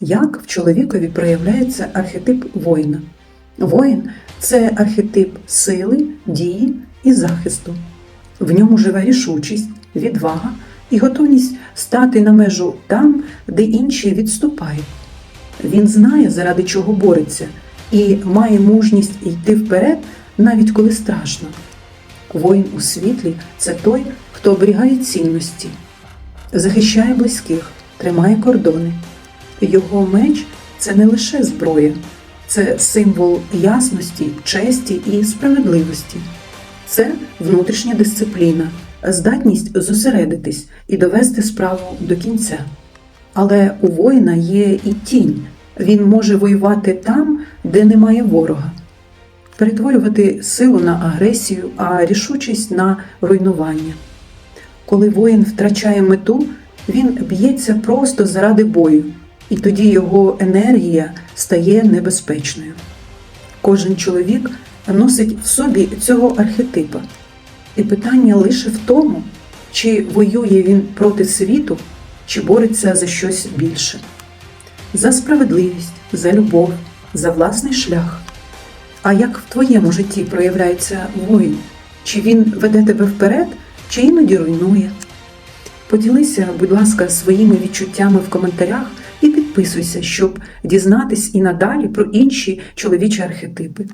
Як в чоловікові проявляється архетип воїна? Воїн це архетип сили, дії і захисту. В ньому живе рішучість, відвага і готовність стати на межу там, де інші відступають. Він знає, заради чого бореться, і має мужність йти вперед, навіть коли страшно. Воїн у світлі це той, хто оберігає цінності, захищає близьких, тримає кордони. Його меч це не лише зброя, це символ ясності, честі і справедливості. Це внутрішня дисципліна, здатність зосередитись і довести справу до кінця. Але у воїна є і тінь. Він може воювати там, де немає ворога, перетворювати силу на агресію, а рішучість на руйнування. Коли воїн втрачає мету, він б'ється просто заради бою, і тоді його енергія стає небезпечною. Кожен чоловік носить в собі цього архетипа. І питання лише в тому, чи воює він проти світу, чи бореться за щось більше. За справедливість, за любов, за власний шлях. А як в твоєму житті проявляється воїн? Чи він веде тебе вперед, чи іноді руйнує? Поділися, будь ласка, своїми відчуттями в коментарях підписуйся, щоб дізнатись і надалі про інші чоловічі архетипи.